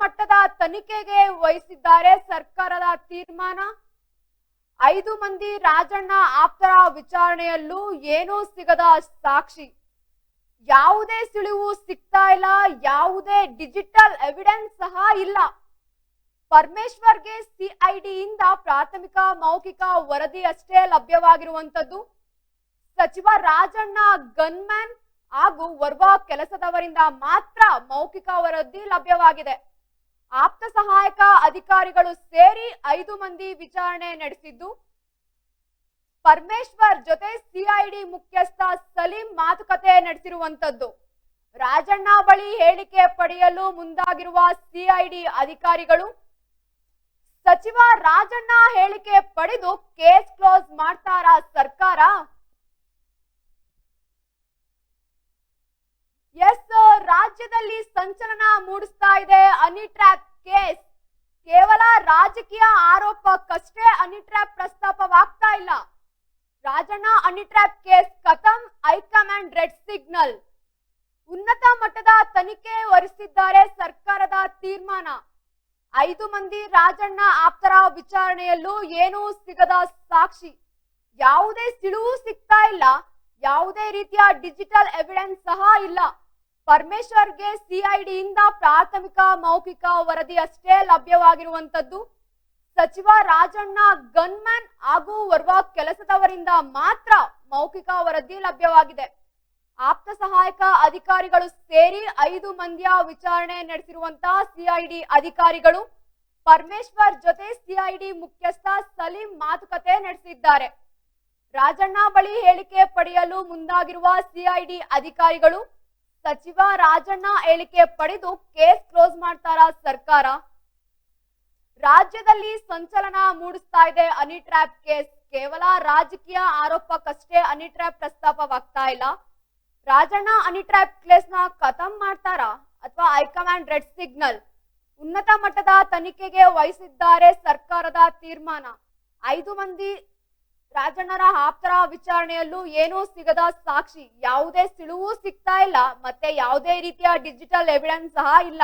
ಮಟ್ಟದ ತನಿಖೆಗೆ ವಹಿಸಿದ್ದಾರೆ ಸರ್ಕಾರದ ತೀರ್ಮಾನ. ಐದು ಮಂದಿ ರಾಜಣ್ಣ ಆಪ್ತರ ವಿಚಾರಣೆಯಲ್ಲೂ ಏನೂ ಸಿಗದ ಸಾಕ್ಷಿ. ಯಾವುದೇ ಸುಳಿವು ಸಿಗ್ತಾ ಇಲ್ಲ, ಯಾವುದೇ ಡಿಜಿಟಲ್ ಎವಿಡೆನ್ಸ್ ಸಹ ಇಲ್ಲ. ಪರಮೇಶ್ವರ್ಗೆ ಸಿಐಡಿಯಿಂದ ಪ್ರಾಥಮಿಕ ಮೌಖಿಕ ವರದಿ ಅಷ್ಟೇ ಲಭ್ಯವಾಗಿರುವಂತದ್ದು ಸಚಿವ ರಾಜಣ್ಣ ಗನ್ಮ್ಯಾನ್ ಹಾಗೂ ಓರ್ವ ಕೆಲಸದವರಿಂದ ಮಾತ್ರ ಮೌಖಿಕ ವರದಿ ಲಭ್ಯವಾಗಿದೆ. ಆಪ್ತ ಸಹಾಯಕ ಅಧಿಕಾರಿಗಳು ಸೇರಿ ಐದು ಮಂದಿ ವಿಚಾರಣೆ ನಡೆಸಿದ್ದು, ಪರಮೇಶ್ವರ್ ಜೊತೆ ಸಿಐಡಿ ಮುಖ್ಯಸ್ಥ ಸಲೀಂ ಮಾತುಕತೆ ನಡೆಸಿರುವಂತದ್ದು ರಾಜಣ್ಣ ಬಳಿ ಹೇಳಿಕೆ ಪಡೆಯಲು ಮುಂದಾಗಿರುವ ಸಿಐಡಿ ಅಧಿಕಾರಿಗಳು, ಸಚಿವ ರಾಜಣ್ಣ ಹೇಳಿಕೆ ಪಡೆದು ಕೇಸ್ ಕ್ಲೋಸ್ ಮಾಡ್ತಾರಾ ಸರ್ಕಾರ? ಎಸ್, ರಾಜ್ಯದಲ್ಲಿ ಸಂಚಲನ ಮೂಡಿಸ್ತಾ ಇದೆ ಅನಿಟ್ರಾಪ್ ಕೇಸ್. ಕೇವಲ ರಾಜಕೀಯ ಆರೋಪಕ್ಕಷ್ಟೇ ಅನಿಟ್ರಾಪ್ ಪ್ರಸ್ತಾಪವಾಗ್ತಾ ಇಲ್ಲ. ರಾಜಣ್ಣ ಅನಿಟ್ರಾಪ್ ಕೇಸ್ ಕಥಂ ಹೈಕಮಾಂಡ್ ರೆಡ್ ಸಿಗ್ನಲ್. ಉನ್ನತ ಮಟ್ಟದ ತನಿಖೆ ಹೊರಿಸಿದ್ದಾರೆ ಸರ್ಕಾರದ ತೀರ್ಮಾನ. ಐದು ಮಂದಿ ರಾಜಣ್ಣ ಆಪ್ತರ ವಿಚಾರಣೆಯಲ್ಲೂ ಏನೂ ಸಿಗದ ಸಾಕ್ಷಿ. ಯಾವುದೇ ಸಿಳುವು ಸಿಗ್ತಾ ಇಲ್ಲ. ಯಾವುದೇ ರೀತಿಯ ಡಿಜಿಟಲ್ ಎವಿಡೆನ್ಸ್ ಸಹ ಇಲ್ಲ. ಪರಮೇಶ್ವರ್ಗೆ ಸಿಐಡಿಯಿಂದ ಪ್ರಾಥಮಿಕ, ಮೌಖಿಕ ವರದಿ ಅಷ್ಟೇ ಲಭ್ಯವಾಗಿರುವಂತದ್ದು ಸಚಿವ ರಾಜಣ್ಣ ಗನ್ಮ್ಯಾನ್ ಹಾಗೂ ಓರ್ವ ಕೆಲಸದವರಿಂದ ಮಾತ್ರ ಮೌಖಿಕ ವರದಿ ಲಭ್ಯವಾಗಿದೆ. ಆಪ್ತ ಸಹಾಯಕ ಅಧಿಕಾರಿಗಳು ಸೇರಿ ಐದು ಮಂದಿಯ ವಿಚಾರಣೆ ನಡೆಸಿರುವಂತಹ ಸಿಐಡಿ ಅಧಿಕಾರಿಗಳು ಪರಮೇಶ್ವರ್ ಜೊತೆ ಸಿಐಡಿ ಮುಖ್ಯಸ್ಥ ಸಲೀಂ ಮಾತುಕತೆ ನಡೆಸಿದ್ದಾರೆ. ರಾಜಣ್ಣ ಬಳಿ ಹೇಳಿಕೆ ಪಡೆಯಲು ಮುಂದಾಗಿರುವ ಸಿಐಡಿ ಅಧಿಕಾರಿಗಳು ಸಚಿವ ರಾಜಣ್ಣ ಹೇಳಿಕೆ ಪಡೆದು ಕೇಸ್ ಕ್ಲೋಸ್ ಮಾಡ್ತಾರಾ ಸರ್ಕಾರ? ರಾಜ್ಯದಲ್ಲಿ ಸಂಚಲನ ಮೂಡಿಸ್ತಾ ಇದೆ ಹನಿ ಟ್ರ್ಯಾಪ್ ಕೇಸ್. ಕೇವಲ ರಾಜಕೀಯ ಆರೋಪಕ್ಕಷ್ಟೇ ಹನಿ ಟ್ರ್ಯಾಪ್ ಪ್ರಸ್ತಾಪವಾಗ್ತಾ ಇಲ್ಲ. ರಾಜಣ್ಣ ಹನಿ ಟ್ರ್ಯಾಪ್ ಕೇಸ್ನ ಖತಮ್ ಮಾಡ್ತಾರಾ ಅಥವಾ ಹೈಕಮಾಂಡ್ ರೆಡ್ ಸಿಗ್ನಲ್? ಉನ್ನತ ಮಟ್ಟದ ತನಿಖೆಗೆ ವಹಿಸಿದ್ದಾರೆ ಸರ್ಕಾರದ ತೀರ್ಮಾನ. ಐದು ಮಂದಿ ರಾಜಣ್ಣರ ಆಪ್ತರ ವಿಚಾರಣೆಯಲ್ಲೂ ಏನೂ ಸಿಗದ ಸಾಕ್ಷಿ. ಯಾವುದೇ ಸುಳುವು ಸಿಗ್ತಾ ಇಲ್ಲ. ಮತ್ತೆ ಯಾವುದೇ ರೀತಿಯ ಡಿಜಿಟಲ್ ಎವಿಡೆನ್ಸ್ ಸಹ ಇಲ್ಲ.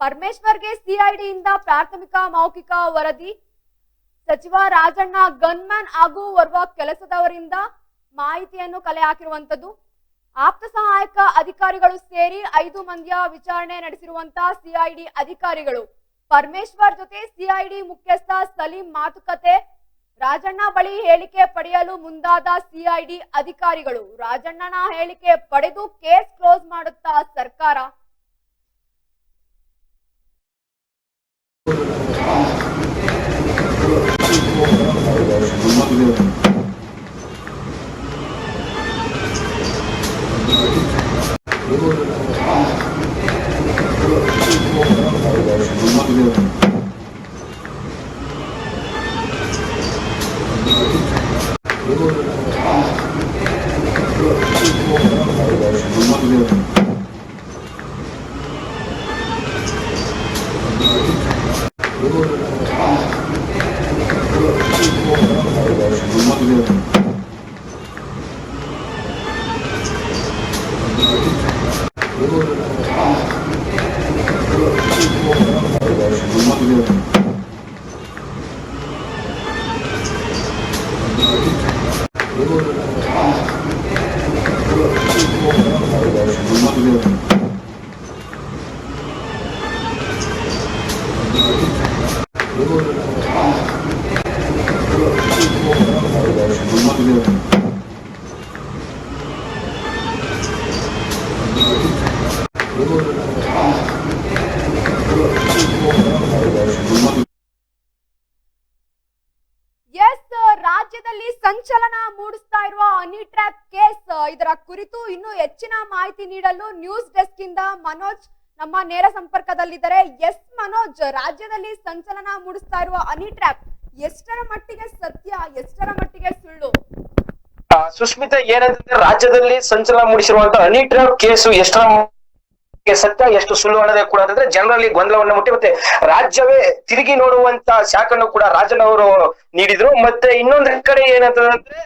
ಪರಮೇಶ್ವರ್ಗೆ ಸಿಐಡಿಯಿಂದ ಪ್ರಾಥಮಿಕ ಮೌಖಿಕ ವರದಿ. ಸಚಿವ ರಾಜಣ್ಣ ಗನ್ಮ್ಯಾನ್ ಹಾಗೂ ಓರ್ವ ಕೆಲಸದವರಿಂದ ಮಾಹಿತಿಯನ್ನು ಕಲೆ ಹಾಕಿರುವಂತದ್ದು ಆಪ್ತ ಸಹಾಯಕ ಅಧಿಕಾರಿಗಳು ಸೇರಿ ಐದು ಮಂದಿಯ ವಿಚಾರಣೆ ನಡೆಸಿರುವಂತಹ ಸಿಐಡಿ ಅಧಿಕಾರಿಗಳು. ಪರಮೇಶ್ವರ್ ಜೊತೆ ಸಿಐಡಿ ಮುಖ್ಯಸ್ಥ ಸಲೀಂ ಮಾತುಕತೆ ರಾಜಣ್ಣ ಬಳಿ ಹೇಳಿಕೆ ಪಡೆಯಲು ಮುಂದಾದ ಸಿಐಡಿ ಅಧಿಕಾರಿಗಳು ರಾಜಣ್ಣನ ಹೇಳಿಕೆ ಪಡೆದು ಕೇಸ್ ಕ್ಲೋಸ್ ಮಾಡುತ್ತಾ ಸರ್ಕಾರ ಎಸ್ ರಾಜ್ಯದಲ್ಲಿ ಸಂಚಲನ ಮೂಡಿಸ್ತಾ ಇರುವ ಹನಿ ಟ್ರ್ಯಾಪ್ ಕೇಸ್ ಇದರ ಕುರಿತು ಇನ್ನೂ ಹೆಚ್ಚಿನ ಮಾಹಿತಿ ನೀಡಲು ನ್ಯೂಸ್ ಡೆಸ್ಕ್ ಇಂದ ಮನೋಜ್ ನಮ್ಮ ನೇರ ಸಂಪರ್ಕದಲ್ಲಿದ್ದಾರೆ. ಎಸ್ ಮನೋಜ್. ರಾಜ್ಯದಲ್ಲಿ ಸಂಚಲನ ಮೂಡಿಸ್ತಾ ಇರುವ ಹನಿ ಟ್ರ್ಯಾಪ್ ಎಷ್ಟರ ಮಟ್ಟಿಗೆ ಸತ್ಯ, ಎಷ್ಟರ ಮಟ್ಟಿಗೆ ಸುಸ್ಮಿತಾ ಏನಂತಂದ್ರೆ ರಾಜ್ಯದಲ್ಲಿ ಸಂಚಲನ ಮೂಡಿಸಿರುವಂತ ಹನಿ ಕೇಸು ಎಷ್ಟರ ಸತ್ಯ ಎಷ್ಟು ಸುಳ್ಳು ಅನ್ನೋದೇ ಕೂಡ ಅಂತಂದ್ರೆ ಜನರಲ್ಲಿ ಗೊಂದಲವನ್ನ ಮುಟ್ಟಿ ಮತ್ತೆ ರಾಜ್ಯವೇ ತಿರುಗಿ ನೋಡುವಂತ ಶಾಖನ್ನು ಕೂಡ ರಾಜನವರು ನೀಡಿದ್ರು. ಮತ್ತೆ ಇನ್ನೊಂದ್ ಕಡೆ ಏನಂತಂದ್ರೆ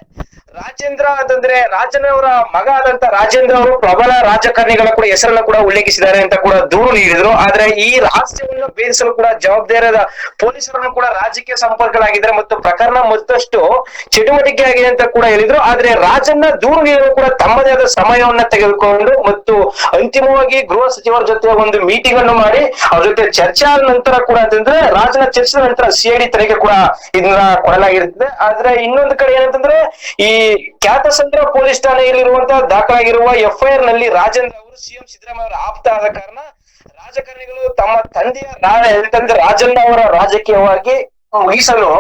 ರಾಜೇಂದ್ರ ಅಂತಂದ್ರೆ ರಾಜನವರ ಮಗ ಆದಂತ ರಾಜೇಂದ್ರ ಅವರು ಪ್ರಬಲ ರಾಜಕಾರಣಿಗಳ ಕೂಡ ಹೆಸರನ್ನ ಕೂಡ ಉಲ್ಲೇಖಿಸಿದ್ದಾರೆ ಅಂತ ಕೂಡ ದೂರು ನೀಡಿದ್ರು. ಆದ್ರೆ ಈ ರಹಸ್ಯವನ್ನು ಭೇದಿಸಲು ಕೂಡ ಜವಾಬ್ದಾರಿಯಾದ ಪೊಲೀಸರನ್ನು ಕೂಡ ರಾಜಕೀಯ ಸಂಪರ್ಕಗಳಾಗಿದ್ದಾರೆ ಮತ್ತು ಪ್ರಕರಣ ಮತ್ತಷ್ಟು ಚಟುವಟಿಕೆ ಆಗಿದೆ ಅಂತ ಕೂಡ ಹೇಳಿದ್ರು. ಆದ್ರೆ ರಾಜನ್ನ ದೂರು ನೀಡಲು ಕೂಡ ತಮ್ಮದೇ ಆದ ಸಮಯವನ್ನ ತೆಗೆದುಕೊಂಡು ಮತ್ತು ಅಂತಿಮವಾಗಿ ಗೃಹ ಸಚಿವರ ಜೊತೆ ಒಂದು ಮೀಟಿಂಗ್ ಅನ್ನು ಮಾಡಿ ಅವ್ರ ಜೊತೆ ಚರ್ಚೆ ಆದ ನಂತರ ಕೂಡ ಅಂತಂದ್ರೆ ರಾಜನ ಚರ್ಚೆ ನಂತರ ಸಿಐಡಿ ತನಿಖೆ ಕೂಡ ಇದನ್ನ ಕೊಡಲಾಗಿರುತ್ತದೆ. ಆದ್ರೆ ಇನ್ನೊಂದು ಕಡೆ ಏನಂತಂದ್ರೆ ಈ ಖ್ಯಾತಸಂದ್ರ ಪೊಲೀಸ್ ಠಾಣೆಯಲ್ಲಿರುವಂತಹ ದಾಖಲಾಗಿರುವ ಎಫ್ಐಆರ್ನಲ್ಲಿ ರಾಜೇಂದ್ರ ಅವರು ಸಿಎಂ ಸಿದ್ದರಾಮಯ್ಯ ಅವರ ಆಪ್ತ ಆದ ಕಾರಣ ರಾಜಕಾರಣಿಗಳು ತಮ್ಮ ತಂದೆಯ ಹೇಳ್ತಂದ್ರೆ ರಾಜಣ್ಣ ಅವರ ರಾಜಕೀಯವಾಗಿ ಮುಗಿಸಲು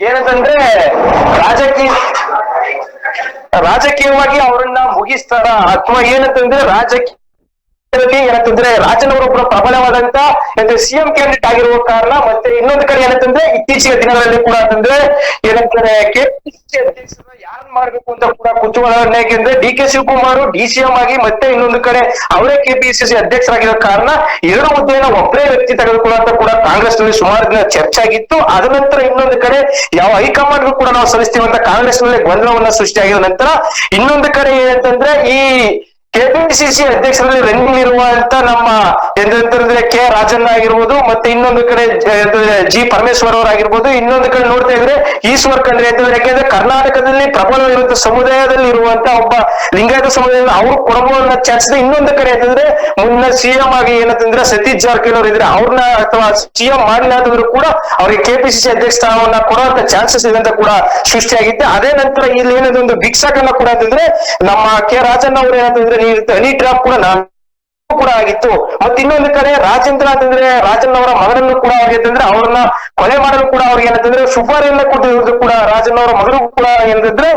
ಏನಂತಂದ್ರೆ ರಾಜಕೀಯ ರಾಜಕೀಯವಾಗಿ ಅವರನ್ನ ಮುಗಿಸ್ತಾರ ಅಥವಾ ಏನಂತಂದ್ರೆ ರಾಜಕೀಯ ಏನಂತಂದ್ರೆ ರಾಜನವರೊಬ್ಬರ ಪ್ರಬಲವಾದಂತ ಸಿಎಂ ಕ್ಯಾಂಡಿಡೇಟ್ ಆಗಿರುವ ಕಾರಣ ಮತ್ತೆ ಇನ್ನೊಂದು ಕಡೆ ಏನಂತಂದ್ರೆ ಇತ್ತೀಚಿನ ದಿನಗಳಲ್ಲಿ ಕೂಡ ಅಂತಂದ್ರೆ ಏನಂತಾರೆ ಕೆಪಿಸಿಸಿ ಅಧ್ಯಕ್ಷರು ಯಾರು ಮಾಡ್ಬೇಕು ಅಂತ ಕೂಡ ಕುತೂಹಲ ಯಾಕೆಂದ್ರೆ D K Shivakumar, D CM ಆಗಿ ಮತ್ತೆ ಇನ್ನೊಂದು ಕಡೆ ಅವರೇ ಕೆಪಿಸಿಸಿ ಅಧ್ಯಕ್ಷರಾಗಿರೋ ಕಾರಣ ಎರಡು ಹುದ್ದೆಯನ್ನ ಒಬ್ಬರೇ ವ್ಯಕ್ತಿ ತೆಗೆದುಕೊಳ್ಳುವಂತ ಕೂಡ ಕಾಂಗ್ರೆಸ್ನಲ್ಲಿ ಸುಮಾರು ದಿನ ಚರ್ಚೆ ಆಗಿತ್ತು. ಅದ ನಂತರ ಇನ್ನೊಂದು ಕಡೆ ಯಾವ ಹೈಕಮಾಂಡ್ ಕೂಡ ನಾವು ಸಲ್ಲಿಸ್ತೀವಂತ ಕಾಂಗ್ರೆಸ್ನಲ್ಲಿ ಗೊಂದಲವನ್ನ ಸೃಷ್ಟಿಯಾಗಿದ ನಂತರ ಇನ್ನೊಂದು ಕಡೆ ಏನಂತಂದ್ರೆ ಈ ಕೆಪಿಸಿಸಿ ಅಧ್ಯಕ್ಷರಲ್ಲಿ ರನ್ನಿಂಗ್ ಇರುವಂತ ನಮ್ಮ ಎಂತಂದ್ರೆ ಕೆ ರಾಜಣ್ಣ ಆಗಿರ್ಬೋದು, ಮತ್ತೆ ಇನ್ನೊಂದು ಕಡೆ ಜ- ಪರಮೇಶ್ವರ್ ಅವರಾಗಿರ್ಬೋದು ಇನ್ನೊಂದು ಕಡೆ ನೋಡ್ತಾ ಇದ್ರೆ ಈಶ್ವರ್ ಖಂಡ್ರೆ ಅಂತಂದ್ರೆ, ಯಾಕೆಂದ್ರೆ ಕರ್ನಾಟಕದಲ್ಲಿ ಪ್ರಬಲವಿರುವಂತ ಸಮುದಾಯದಲ್ಲಿ ಇರುವಂತ ಒಬ್ಬ ಲಿಂಗಾಯತ ಸಮುದಾಯದ ಅವ್ರ ಕೊಡಬಹುದನ್ನ ಚರ್ಚಿಸಿದ ಇನ್ನೊಂದು ಕಡೆ ಅಂತಂದ್ರೆ ಮುನ್ನ ಸಿಎಂ ಆಗಿ ಏನಂತಂದ್ರೆ ಸತೀಶ್ ಜಾರಕಿಹೊಳಿ ಅವರು ಇದ್ರೆ ಅವ್ರನ್ನ ಅಥವಾ ಸಿಎಂ ಮಾಡಿಲ್ಲ ಅಂತಂದ್ರು ಕೂಡ ಅವ್ರಿಗೆ ಕೆಪಿಸಿಸಿ ಅಧ್ಯಕ್ಷ ಸ್ಥಾನವನ್ನ ಕೊಡುವಂತ ಚಾನ್ಸಸ್ ಇದೆ ಅಂತ ಕೂಡ ಸೃಷ್ಟಿಯಾಗಿತ್ತು. ಅದೇ ನಂತರ ಇಲ್ಲಿ ಏನಂದ್ರೆ ಒಂದು ಭಿಕ್ಷಕನ್ನ ಕೂಡ ಅಂತಂದ್ರೆ ನಮ್ಮ ಕೆ ರಾಜಣ್ಣ ಅವರು ಏನಂತಂದ್ರೆ ಹನಿ ಡ್ರಾಪ್ ಕೂಡ ನಾನು ಕೂಡ ಆಗಿತ್ತು. ಮತ್ತೆ ಇನ್ನೊಂದು ಕಡೆ ರಾಜೇಂದ್ರ ಅಂತಂದ್ರೆ ರಾಜನ್ ಅವರ ಮಗನನ್ನು ಕೂಡ ಅವ್ರಿಗೆ ಅವ್ರನ್ನ ಕೊಲೆ ಮಾಡಲು ಕೂಡ ಅವ್ರಿಗೆ ಏನಂತಂದ್ರೆ ಸುಪಾರಿಯನ್ನ ಕೊಟ್ಟಿರೋದು ಕೂಡ ರಾಜನ್ ಅವರ ಮಗನು ಕೂಡ ಏನಂತಂದ್ರೆ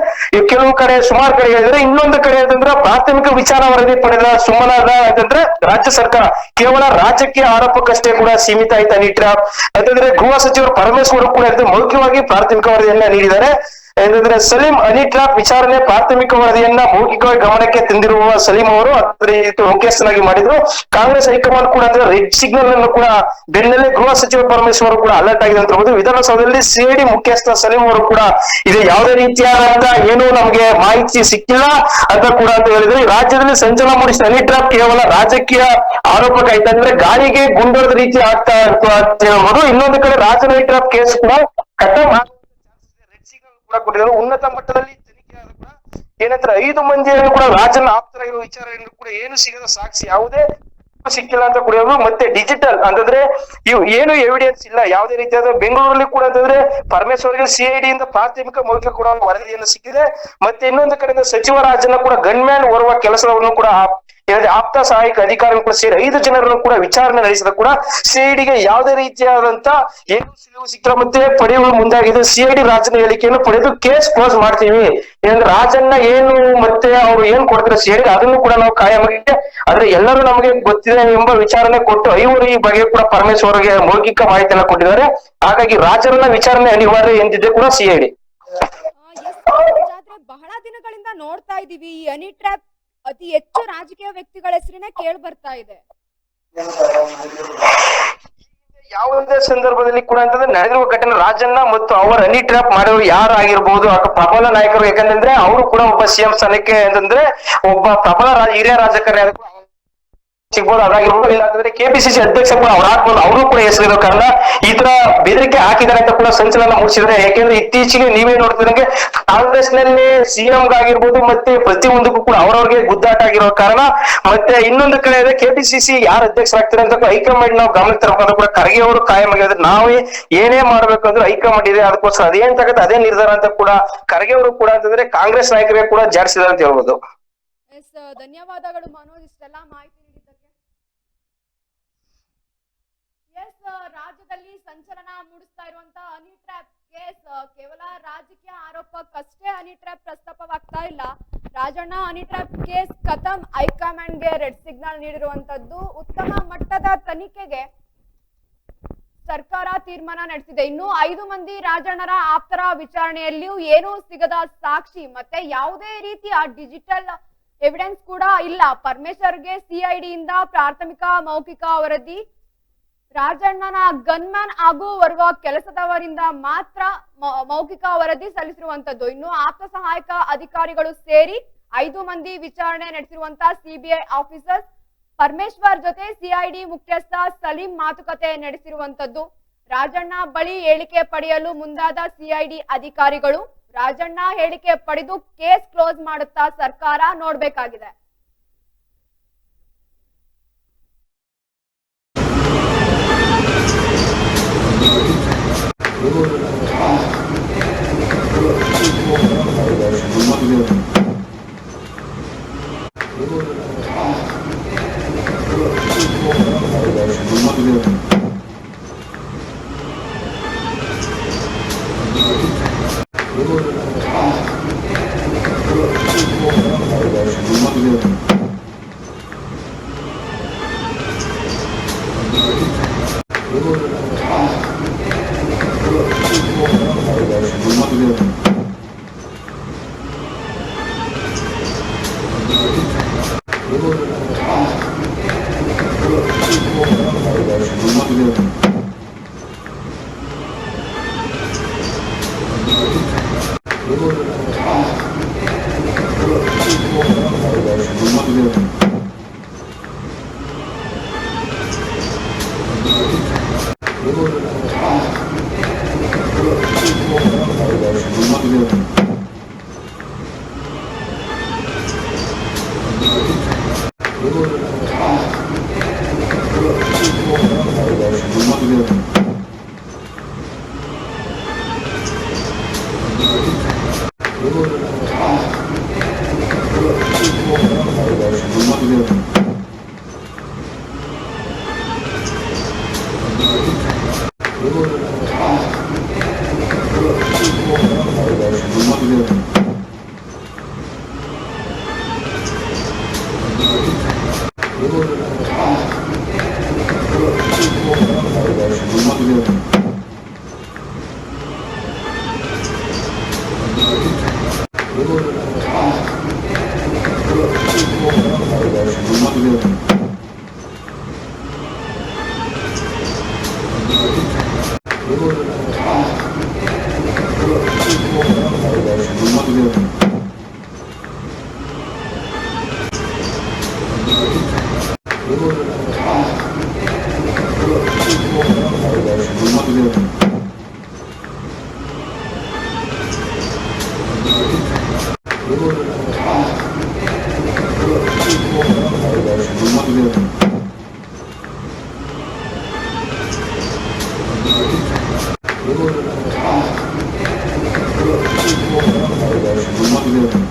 ಕೆಲವು ಕಡೆ ಸುಮಾರು ಕಡೆ ಹೇಳಿದ್ರೆ ಇನ್ನೊಂದು ಕಡೆ ಅಂತಂದ್ರೆ ಪ್ರಾಥಮಿಕ ವಿಚಾರ ವರದಿ ಪಡೆದ ಸುಮ್ಮನಾದ ಅಂತಂದ್ರೆ ರಾಜ್ಯ ಸರ್ಕಾರ. ಕೇವಲ ರಾಜಕೀಯ ಆರೋಪಕ್ಕಷ್ಟೇ ಕೂಡ ಸೀಮಿತ ಆಯ್ತಾ ಟ್ರಾಪ್ ಅಂತಂದ್ರೆ ಗೃಹ ಸಚಿವರು ಪರಮೇಶ್ವರ್ ಕೂಡ ಮೌಖ್ಯವಾಗಿ ಪ್ರಾಥಮಿಕ ವರದಿಯನ್ನ ನೀಡಿದ್ದಾರೆ. ಏನಂದ್ರೆ ಸಲೀಂ ಅನಿ ಟ್ರಾಪ್ ವಿಚಾರಣೆ ಪ್ರಾಥಮಿಕ ವರದಿಯನ್ನ ಮೌಖಿಕವಾಗಿ ಗಮನಕ್ಕೆ ತಂದಿರುವ ಸಲೀಂ ಅವರು ಅದ್ರ ಮುಖ್ಯಸ್ಥನಾಗಿ ಮಾಡಿದ್ರು. ಕಾಂಗ್ರೆಸ್ ಹೈಕಮಾಂಡ್ ಕೂಡ ಅಂದ್ರೆ ರೆಡ್ ಸಿಗ್ನಲ್ ಅನ್ನು ಕೂಡ ಬೆನ್ನಲ್ಲೇ ಗೃಹ ಸಚಿವ ಪರಮೇಶ್ವರ್ ಕೂಡ ಅಲರ್ಟ್ ಆಗಿದೆ ಅಂತ ಹೇಳ್ಬೋದು. ವಿಧಾನಸೌಧದಲ್ಲಿ ಸಿಐಡಿ ಮುಖ್ಯಸ್ಥ ಸಲೀಂ ಅವರು ಕೂಡ ಇದು ಯಾವುದೇ ರೀತಿಯಾದಂತ ಏನು ನಮಗೆ ಮಾಹಿತಿ ಸಿಕ್ಕಿಲ್ಲ ಅಂತ ಕೂಡ ಅಂತ ಹೇಳಿದ್ರೆ. ರಾಜ್ಯದಲ್ಲಿ ಸಂಚಲನ ಮೂಡಿಸಿದ ಅನಿ ಟ್ರಾಪ್ ಕೇವಲ ರಾಜಕೀಯ ಆರೋಪಕ್ಕಾಯ್ತು ಅಂದ್ರೆ ಗಾಳಿಗೆ ಗುಂಡರದ ರೀತಿ ಆಗ್ತಾ ಇತ್ತು ಅಂತ ಹೇಳ್ಬೋದು. ಇನ್ನೊಂದು ಕಡೆ ರಾಜನ ಟ್ರಾಪ್ ಕೇಸ್ ಕೂಡ ಕಟ್ಟ ಕೂಡ ಕೊಟ್ಟಿದ್ದಾರೆ. ಉನ್ನತ ಮಟ್ಟದಲ್ಲಿ ತನಿಖೆ ಆದ ಕೂಡ ಏನಂತಾರೆ ಐದು ಮಂದಿಯನ್ನು ಕೂಡ ರಾಜನ ಆಪ್ತರಾಗಿರುವ ವಿಚಾರ ಕೂಡ ಏನು ಸಿಗದ ಸಾಕ್ಷಿ ಯಾವುದೇ ಸಿಕ್ಕಿಲ್ಲ ಅಂತ ಕೂಡ. ಮತ್ತೆ ಡಿಜಿಟಲ್ ಅಂತಂದ್ರೆ ಇವು ಏನು ಎವಿಡೆನ್ಸ್ ಇಲ್ಲ. ಯಾವುದೇ ರೀತಿಯಾದ ಬೆಂಗಳೂರಲ್ಲಿ ಕೂಡ ಅಂತಂದ್ರೆ ಪರಮೇಶ್ವರ್ಗೆ ಸಿಐಡಿ ಇಂದ ಪ್ರಾಥಮಿಕ ಮೌಲ್ಯ ಕೂಡ ವರದಿಯನ್ನು ಸಿಕ್ಕಿದೆ. ಮತ್ತೆ ಇನ್ನೊಂದು ಕಡೆಯಿಂದ ಸಚಿವ ರಾಜನ ಕೂಡ ಗನ್ಮ್ಯಾನ್ ಓರ್ವ ಕೆಲಸವನ್ನು ಕೂಡ ಆಪ್- ಆಪ್ತ ಸಹಾಯಕ ಅಧಿಕಾರಿಗಳು ಕೂಡ ಸೇರಿ ಐದು ಜನರನ್ನು ಕೂಡ ವಿಚಾರಣೆ ನಡೆಸಿದ ಕೂಡ ಸಿಐಡಿಗೆ ಯಾವುದೇ ರೀತಿಯಾದಂತ ಏನು ಸುಳಿವು ಮತ್ತೆ ಪಡೆಯಲು ಮುಂದಾಗಿದೆ. ಸಿಐಡಿ ರಾಜನ ಹೇಳಿಕೆಯನ್ನು ಪಡೆದು ಕೇಸ್ ಕ್ಲೋಸ್ ಮಾಡ್ತೀವಿ. ಏನಂದ್ರೆ ರಾಜನ್ನ ಏನು ಮತ್ತೆ ಅವ್ರು ಏನ್ ಕೊಡ್ತಾರೆ ಸಿಐಡಿ ಅದನ್ನು ಕೂಡ ನಾವು ಕಾಯಮಾಗಿದೆ ಆದ್ರೆ ಎಲ್ಲರೂ ನಮಗೆ ಗೊತ್ತಿದೆ ಎಂಬ ವಿಚಾರಣೆ ಕೊಟ್ಟು ಐವರು ಈ ಬಗ್ಗೆ ಕೂಡ ಪರಮೇಶ್ವರ್ ಅವರಿಗೆ ಮೌಖಿಕ ಮಾಹಿತಿಯನ್ನ ಕೊಟ್ಟಿದ್ದಾರೆ. ಹಾಗಾಗಿ ರಾಜರನ್ನ ವಿಚಾರಣೆ ಅನಿವಾರ್ಯ ಎಂದಿದ್ದೆ ಕೂಡ ಸಿಐಡಿ. ಬಹಳ ದಿನಗಳಿಂದ ನೋಡ್ತಾ ಇದೀವಿ. ಈ ಅನಿ ಅತಿ ಹೆಚ್ಚು ರಾಜಕೀಯ ವ್ಯಕ್ತಿಗಳ ಹೆಸರಿನ ಕೇಳಿ ಬರ್ತಾ ಇದೆ. ಯಾವುದೇ ಸಂದರ್ಭದಲ್ಲಿ ಕೂಡ ಅಂತಂದ್ರೆ ನಡೆದಿರುವ ಘಟನೆ ರಾಜಣ್ಣ ಮತ್ತು ಅವರ ಹನಿ ಟ್ರ್ಯಾಪ್ ಮಾಡೋರು ಯಾರು ಆಗಿರ್ಬೋದು ಪ್ರಬಲ ನಾಯಕರು, ಯಾಕಂತಂದ್ರೆ ಅವರು ಕೂಡ ಒಬ್ಬ ಸಿಎಂ ಸ್ಥಾನಕ್ಕೆ ಅಂತಂದ್ರೆ ಒಬ್ಬ ಪ್ರಬಲ ಹಿರಿಯ ರಾಜಕಾರಣಿ ಸಿಗ್ಬೋದು. ಅದಾಗಿರ್ಬೋದು ಇಲ್ಲ ಅಂತಂದ್ರೆ ಕೆಪಿಸಿಸಿ ಅಧ್ಯಕ್ಷ ಕೂಡ ಅವ್ರು ಹಾಕ್ಬೋದು. ಅವರು ಕೂಡ ಹೆಸರಿರೋ ಕಾರಣ ಈ ತರ ಬೆದರಿಕೆ ಹಾಕಿದ್ದಾರೆ ಅಂತ ಕೂಡ ಸಂಚಲನ ಮೂಡಿಸಿದ್ರೆ ಯಾಕೆಂದ್ರೆ ಇತ್ತೀಚೆಗೆ ನೀವೇ ನೋಡ್ತಿದಂಗೆ ಕಾಂಗ್ರೆಸ್ನಲ್ಲಿ ಸಿಎಂ ಆಗಿರ್ಬೋದು ಮತ್ತೆ ಪ್ರತಿಯೊಂದಕ್ಕೂ ಕೂಡ ಅವರವ್ರಿಗೆ ಗುದ್ದಾಟ ಆಗಿರೋ ಕಾರಣ ಮತ್ತೆ ಇನ್ನೊಂದು ಕಡೆ ಇದೆ ಕೆಪಿಸಿಸಿ ಯಾರು ಅಧ್ಯಕ್ಷರಾಗ್ತಾರೆ ಅಂತ ಹೈಕಮಾಂಡ್ ನಾವು ಗಮನಕ್ಕೆ ತರಬೇಕು ಕೂಡ ಖರ್ಗೆ ಅವರು ಕಾಯಂ ಆಗಿದ್ರೆ ನಾವೇ ಏನೇ ಮಾಡ್ಬೇಕಂದ್ರೆ ಹೈಕಮಾಂಡ್ ಇದೆ. ಅದಕ್ಕೋಸ್ಕರ ಅದೇನ್ ತಗತ್ತೆ ಅದೇ ನಿರ್ಧಾರ ಅಂತ ಕೂಡ ಖರ್ಗೆ ಅವರು ಕೂಡ ಅಂತಂದ್ರೆ ಕಾಂಗ್ರೆಸ್ ನಾಯಕರೇ ಕೂಡ ಜಾರಿಸಿದ್ದಾರೆ ಅಂತ ಹೇಳ್ಬೋದು. ಧನ್ಯವಾದಗಳು ಮನೋಜ್. ಇಷ್ಟೆಲ್ಲ ಮಾಹಿತಿ ನೀಡಿದ್ದಕ್ಕೆ ಎಸ್ ರಾಜ್ಯದಲ್ಲಿ ಸಂಚಲನ ಮೂಡಿಸ್ತಾ ಇರುವಂತ ಹನಿ ಟ್ರ್ಯಾಪ್ ಕೇಸ್ ಕೇವಲ ರಾಜಕೀಯ ಆರೋಪಕ್ಕಷ್ಟೇ ಹನಿ ಟ್ರ್ಯಾಪ್ ಪ್ರಸ್ತಾಪವಾಗ್ತಾ ಇಲ್ಲ. ರಾಜಣ್ಣ ಹನಿ ಕೇಸ್ ಕಥಮ್ ಹೈಕಮಾಂಡ್ಗೆ ರೆಡ್ ಸಿಗ್ನಲ್ ನೀಡಿರುವಂತದ್ದು ಉತ್ತಮ ಮಟ್ಟದ ತನಿಖೆಗೆ ಸರ್ಕಾರ ತೀರ್ಮಾನ ನಡೆಸಿದೆ. ಇನ್ನು ಐದು ಮಂದಿ ರಾಜಣ್ಣರ ಆಪ್ತರ ವಿಚಾರಣೆಯಲ್ಲಿಯೂ ಏನೂ ಸಿಗದ ಸಾಕ್ಷಿ, ಮತ್ತೆ ಯಾವುದೇ ರೀತಿಯ ಡಿಜಿಟಲ್ ಎವಿಡೆನ್ಸ್ ಕೂಡ ಇಲ್ಲ. ಪರಮೇಶ್ವರ್ಗೆ ಸಿಐಡಿಯಿಂದ ಪ್ರಾಥಮಿಕ ಮೌಖಿಕ ವರದಿ ರಾಜಣ್ಣನ ಗನ್ಮ್ಯಾನ್ ಬರುವ ಕೆಲಸದವರಿಂದ ಮಾತ್ರ ಮೌಖಿಕ ವರದಿ ಸಲ್ಲಿಸಿರುವಂತದ್ದು. ಇನ್ನು ಆಪ್ತ ಸಹಾಯಕ ಅಧಿಕಾರಿಗಳು ಸೇರಿ ಐದು ಮಂದಿ ವಿಚಾರಣೆ ನಡೆಸಿರುವಂತ ಸಿಬಿಐ ಆಫೀಸರ್ಸ್ ಪರಮೇಶ್ವರ್ ಜೊತೆ ಸಿಐಡಿ ಮುಖ್ಯಸ್ಥ ಸಲೀಂ ಮಾತುಕತೆ ನಡೆಸಿರುವಂತದ್ದು. ರಾಜಣ್ಣ ಬಳಿ ಹೇಳಿಕೆ ಪಡೆಯಲು ಮುಂದಾದ ಸಿಐಡಿ ಅಧಿಕಾರಿಗಳು, ರಾಜಣ್ಣ ಹೇಳಿಕೆ ಪಡೆದು ಕೇಸ್ ಕ್ಲೋಸ್ ಮಾಡುತ್ತಾ ಸರ್ಕಾರ ನೋಡ್ಬೇಕಾಗಿದೆ. Lord ஒரு Thank you. Thank you. Thank you.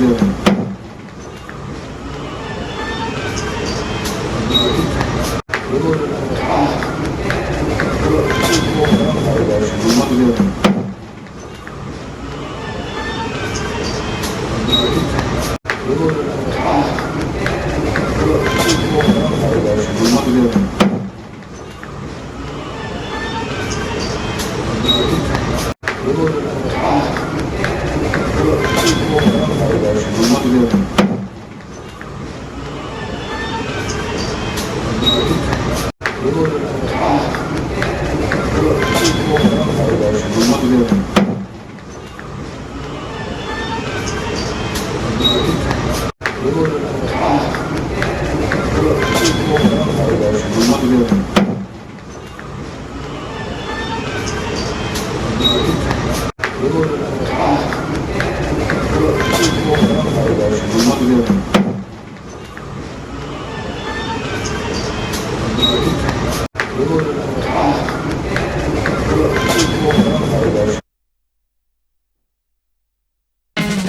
Dios.